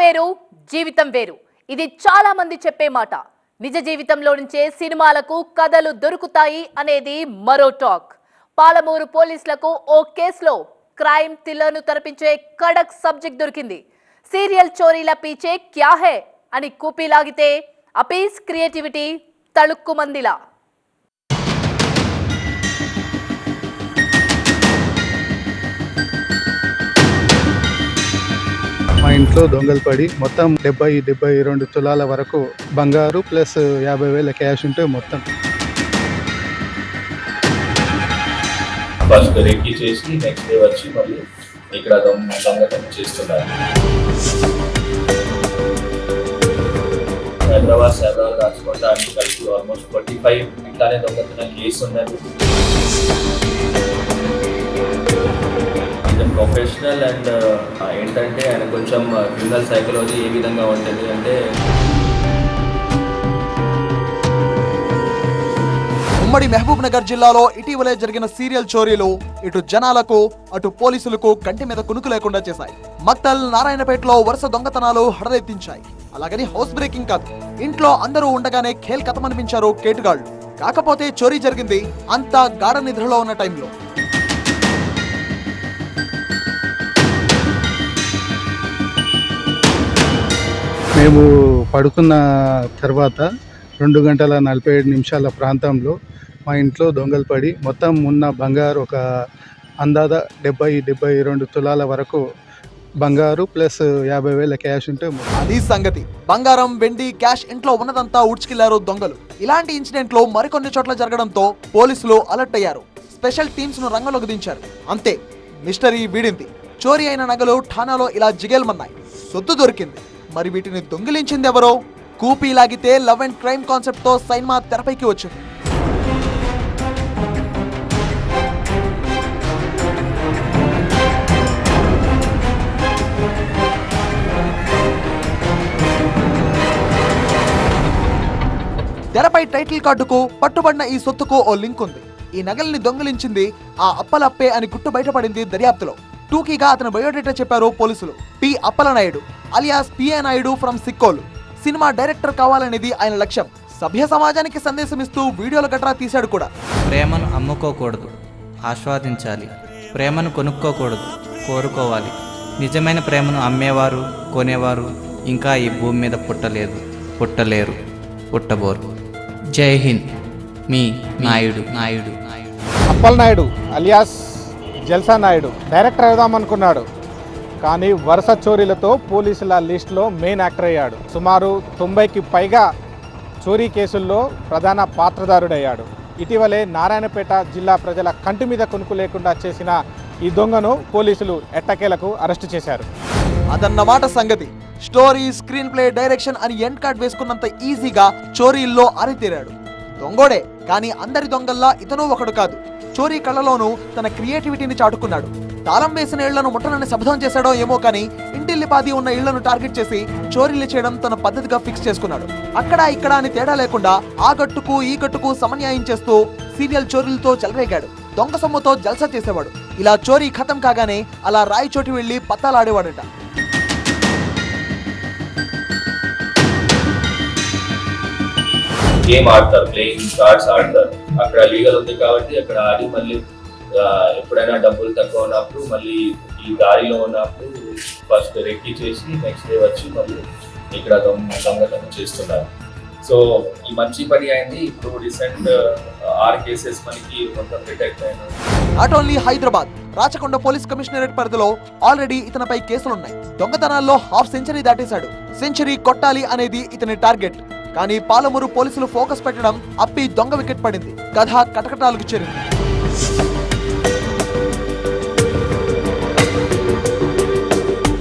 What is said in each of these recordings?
వేరు జీవితం వేరు. ఇది చాలా మంది చెప్పే మాట. నిజ జీవితంలో నుంచే సినిమాలకు కథలు దొరుకుతాయి అనేది మరో టాక్. పాలమూరు పోలీసులకు ఓ కేసులో క్రైమ్ థ్రిల్లర్ను తరపించే కడక్ సబ్జెక్ట్ దొరికింది. సీరియల్ చోరీల పీచే క్యాహే అని కూపీ లాగితే అపీస్ క్రియేటివిటీ తళుక్కుమందిలా. మా ఇంట్లో దొంగలు పడి మొత్తం డెబ్బై డెబ్బై రెండు తులాల వరకు బంగారు ప్లస్ యాభై వేల క్యాష్ ఉంటే మొత్తం. ఫస్ట్ రెక్కి చేసి నెక్స్ట్ డే వచ్చి మళ్ళీ ఇక్కడ దొంగ దొంగతనం చేస్తున్నారు. హైదరాబాద్ సైబరాబాద్ రాజకోట అన్ని కలిసి ఆల్మోస్ట్ ఫార్టీ ఫైవ్ ఇట్లానే దొంగతనం కేసు ఉన్నది ప్రొఫెషనల్ అండ్ uh, ఏంటంటే ఆయన కొంచెం uh, క్రిమినల్ సైకాలజీ ఏ విధంగా ఉంటుంది అంటే ఉమ్మడి మహబూబ్ నగర్ జిల్లాలో ఇటీవలే జరిగిన సీరియల్ చోరీలు ఇటు జనాలకు అటు పోలీసులకు కంటి మీద కునుకు లేకుండా చేశాయి. మక్తల్ నారాయణపేటలో వరుస దొంగతనాలు హడలెత్తించాయి అలాగని హౌస్ బ్రేకింగ్ కాదు. ఇంట్లో అందరూ ఉండగానే ఖేల్ కథమనిపించారు కేటుగాళ్ళు కాకపోతే చోరీ జరిగింది అంతా గాఢ నిద్రలో ఉన్న టైంలో. మేము పడుకున్న తర్వాత రెండు గంటల నలభై ఏడు నిమిషాల ప్రాంతంలో మా ఇంట్లో దొంగలు పడి మొత్తం ఉన్న బంగారు ఒక అందాద డెబ్బై డెబ్బై రెండు తులాల వరకు బంగారు ప్లస్ యాభై వేల క్యాష్ ఉంటే అది సంగతి. బంగారం వెండి క్యాష్ ఇంట్లో ఉన్నదంతా ఉడ్చుకెళ్ళారు దొంగలు. ఇలాంటి ఇన్సిడెంట్లు మరికొన్ని చోట్ల జరగడంతో పోలీసులు అలర్ట్ అయ్యారు. స్పెషల్ టీమ్స్ను రంగంలోకి దించారు. అంతే. మిస్టరీ వీడింది. చోరీ అయిన నగలు ఠానాలో ఇలా జిగేల్మన్నాయి. సొత్తు దొరికింది. మరి వీటిని దొంగిలించింది ఎవరో? కూపీ లాగితే లవ్ అండ్ క్రైమ్ కాన్సెప్ట్తో సైన్మా తెరపైకి వచ్చింది. తెరపై టైటిల్ కార్డుకు పట్టుబడిన ఈ సొత్తుకు ఓ లింక్ ఉంది. ఈ నగల్ని దొంగిలించింది ఆ అప్పలప్పే అని గుట్టు బయటపడింది దర్యాప్తులో. టూకీగా అతని బయోడేటా చెప్పారు పోలీసులు. P. Appalanaidu. Alias PA Naidu from Sikkolu. Cinema director కావాలనేది ఆయన లక్ష్యం. సభ్య సమాజానికి సందేశం ఇస్తూ వీడియోల గట్రా తీశాడు కూడా. ప్రేమను అమ్ముకోకూడదు ఆస్వాదించాలి. ప్రేమను కొనుక్కోకూడదు కోరుకోవాలి. నిజమైన ప్రేమను అమ్మేవారు కొనేవారు ఇంకా ఈ భూమి మీద పుట్టలేదు పుట్టలేరు పుట్టబోరు. జై హింద్. మీ నాయుడు. నాయుడు నాయుడు అప్పలనాయుడు అలియాస్ జల్సా నాయుడు. డైరెక్టర్ అవుదామనుకున్నాడు. కానీ వరుస చోరీలతో పోలీసుల లిస్టులో మెయిన్ యాక్టర్ అయ్యాడు. సుమారు తొంభైకి పైగా చోరీ కేసుల్లో ప్రధాన పాత్రధారుడయ్యాడు ఇటీవలే నారాయణపేట జిల్లా ప్రజల కంటి మీద కొనుక్కు లేకుండా చేసిన ఈ దొంగను పోలీసులు ఎట్టకేలకు అరెస్టు చేశారు. అదన్నమాట సంగతి. స్టోరీ స్క్రీన్ ప్లే డైరెక్షన్ అని ఎండ్ కార్డ్ వేసుకున్నంత ఈజీగా చోరీల్లో అరితేరాడు. దొంగోడే. కానీ అందరి దొంగల్లా ఇతను ఒకడు కాదు. చోరీ కళ్ళలోనూ తన క్రియేటివిటీని చాటుకున్నాడు. తాళం వేసిన ఇళ్ళను ముట్టనని శబ్దం చేశాడో ఏమో కానీ ఇంటిల్లిపాది ఉన్న ఇళ్ళను టార్గెట్ చేసి చోరీలు చేయడం తన పద్ధతిగా ఫిక్స్ చేసుకున్నాడు. అక్కడ ఇక్కడ అని తేడా లేకుండా ఆ గట్టుకు ఈ గట్టుకు సమన్యాయం చేస్తూ సీరియల్ చోరీలతో చెలరేగాడు. దొంగ సొమ్ముతో జల్సా చేసేవాడు. ఇలా చోరీ ఖతం కాగానే అలా రాయి చోటి వెళ్ళి పత్తాలాడేవాడట. గేమ్ ఆడతారు ప్లేయింగ్ కార్డ్స్ ఆడతారు. అక్కడ లీగల్ ఉంది కాబట్టి అక్కడ ఆడి మళ్ళీ ఎప్పుడైనా డబ్బులు తక్కువ ఉన్నప్పుడు మళ్ళీ ఈ దారిలో ఉన్నప్పుడు ఫస్ట్ రెక్కి చేసి నెక్స్ట్ డే వచ్చి మళ్ళీ ఇక్కడ దొంగ దొంగతనం చేస్తున్నారు. సో ఈ మంచి పని అయింది. ఇప్పుడు రీసెంట్ ఆర్ కేసెస్ మనకి మొత్తం డిటెక్ట్ అయినాయి. Not only Hyderabad Rachakonda police commissionerate పరిధిలో ఆల్రెడీ ఇతనిపై కేసులున్నాయి. దొంగతనాల్లో హాఫ్ సెంచరీ దాటేశాడు. సెంచరీ కొట్టాలి అనేది ఇతని టార్గెట్ కానీ పాలమూరు పోలీసులు ఫోకస్ పెట్టడం అప్పి దొంగ వికెట్ పడింది. కథ కటకటాలకు చేరింది.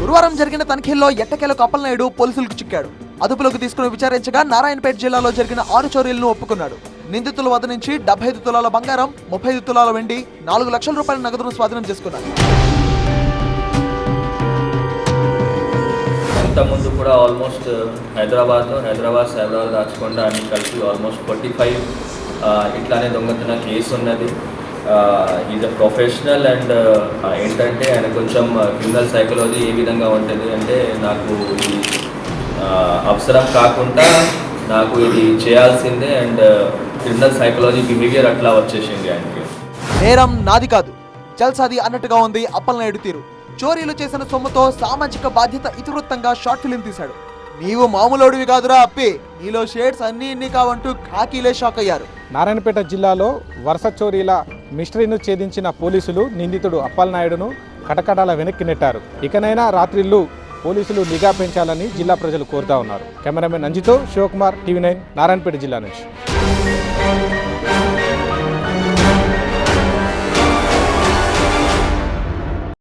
గురువారం జరిగిన తనిఖీల్లో ఎట్టకేలకు అప్పలనాయుడు పోలీసులకు చిక్కాడు. అదుపులోకి తీసుకుని విచారించగా నారాయణపేట జిల్లాలో జరిగిన ఆరు చోరీలను ఒప్పుకున్నాడు. నిందితుల వద్ద నుంచి డెబ్బై ఐదు తులాల బంగారం ముప్పై ఐదు తులాల వెండి నాలుగు లక్షల రూపాయల నగదును స్వాధీనం చేసుకున్నాడు ఇంత ముందు కూడా ఆల్మోస్ట్ uh, హైదరాబాద్లో హైదరాబాద్ సైబరాబాద్ రాచకొండ అన్ని కలిసి ఆల్మోస్ట్ ఫార్టీ ఫైవ్ uh, ఇట్లానే దొంగతన కేసు ఉన్నది. ఈజ్ అ ప్రొఫెషనల్ అండ్ ఏంటంటే ఆయన కొంచెం uh, క్రిమినల్ సైకాలజీ ఏ విధంగా ఉంటుంది అంటే నాకు ఇది అవసరం కాకుండా నాకు ఇది చేయాల్సిందే అండ్ క్రిమినల్ సైకాలజీ బిహేవియర్ అట్లా వచ్చేసింది ఆయనకి. నేరం నాది కాదు. జల్సాది అన్నట్టుగా ఉంది అప్పలనాయుడు తీరు. చోరీలు చేసిన సొమ్ముతో సామాజిక బాధ్యత ఇతివృత్తంగా షార్ట్ ఫిలిం తీశాడు. నీవు మామూలోడివి కాదురా అప్పి. నీలో షేడ్స్ అన్ని ఇన్ని కావంటూ ఖాకీలే షాక్ అయ్యారు. నారాయణపేట జిల్లాలో వరుస చోరీల మిస్టరీను ఛేదించిన పోలీసులు నిందితుడు అప్పలనాయుడును కటకటాల వెనక్కి నెట్టారు. ఇకనైనా రాత్రిళ్ళు పోలీసులు నిఘా పెంచాలని జిల్లా ప్రజలు కోరుతా ఉన్నారు. కెమెరామెన్ అంజితో శివకుమార్ టీవీ నైన్ నారాయణపేట జిల్లా నుంచి.